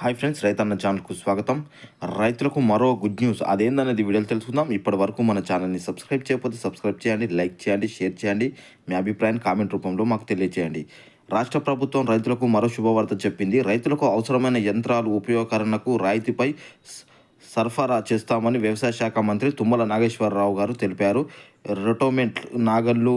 Hi friends రైతన్న ఛానల్కు స్వాగతం. రైతులకు మరో గుడ్ న్యూస్. అదేందనేది వీడియోలు తెలుసుకుందాం. ఇప్పటి వరకు మన ఛానల్ని సబ్స్క్రైబ్ చేయకపోతే సబ్స్క్రైబ్ చేయండి లైక్ చేయండి షేర్ చేయండి. మీ అభిప్రాయాన్ని కామెంట్ రూపంలో మాకు తెలియచేయండి. రాష్ట్ర ప్రభుత్వం రైతులకు మరో శుభవార్త చెప్పింది. రైతులకు అవసరమైన యంత్రాలు ఉపయోగకరణకు రాయితీపై సరఫరా చేస్తామని వ్యవసాయ శాఖ మంత్రి తుమ్మల నాగేశ్వరరావు గారు తెలిపారు. రొటోమెంట్ నాగళ్ళు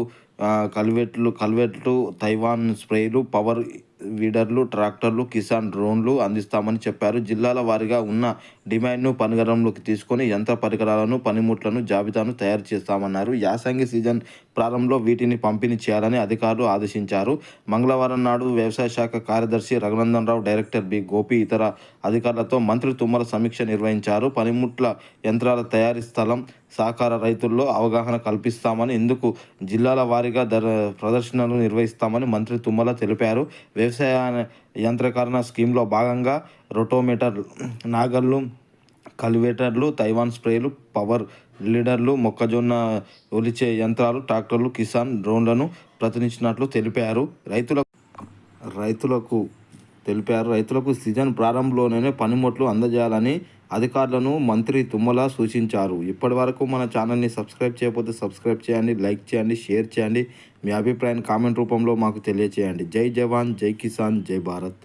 కల్వెట్లు కల్వెట్లు తైవాన్ స్ప్రేలు పవర్ వీడర్లు ట్రాక్టర్లు కిసాన్ డ్రోన్లు అందిస్తామని చెప్పారు. జిల్లాల వారీగా ఉన్న డిమాండ్ను పరిగణనలోకి తీసుకొని యంత్ర పరికరాలను పనిముట్లను జాబితాను తయారు చేస్తామన్నారు. యాసంగి సీజన్ ప్రారంభంలో వీటిని పంపిణీ చేయాలని అధికారులు ఆదేశించారు. మంగళవారం నాడు వ్యవసాయ శాఖ కార్యదర్శి రఘునందన్ రావు డైరెక్టర్ బి గోపి ఇతర అధికారులతో మంత్రి తుమ్మల సమీక్ష నిర్వహించారు. పనిముట్ల యంత్రాల తయారీ స్థలం సహకార రైతుల్లో అవగాహన కల్పిస్తామని ఇందుకు జిల్లాల వారీగా ప్రదర్శనలు నిర్వహిస్తామని మంత్రి తుమ్మల తెలిపారు. వ్యవసాయ యంత్రీకరణ స్కీమ్లో భాగంగా రొటోమీటర్ నాగళ్ళు కల్వేటర్లు తైవాన్ స్ప్రేలు పవర్ లీడర్లు మొక్కజొన్న ఒలిచే యంత్రాలు ట్రాక్టర్లు కిసాన్ డ్రోన్లను ప్రతినించినట్లు తెలిపారు. రైతులకు రైతులకు తెలిపారు. రైతులకు సీజన్ ప్రారంభంలోనే పనిముట్లు అందజేయాలని అధికారులను మంత్రి తుమ్మల సూచించారు. ఇప్పటి వరకు మన ఛానల్ని సబ్స్క్రైబ్ చేయకపోతే సబ్స్క్రైబ్ చేయండి లైక్ చేయండి షేర్ చేయండి. మీ అభిప్రాయాన్ని కామెంట్ రూపంలో మాకు తెలియచేయండి. జై జవాన్ జై కిసాన్ జై భారత్.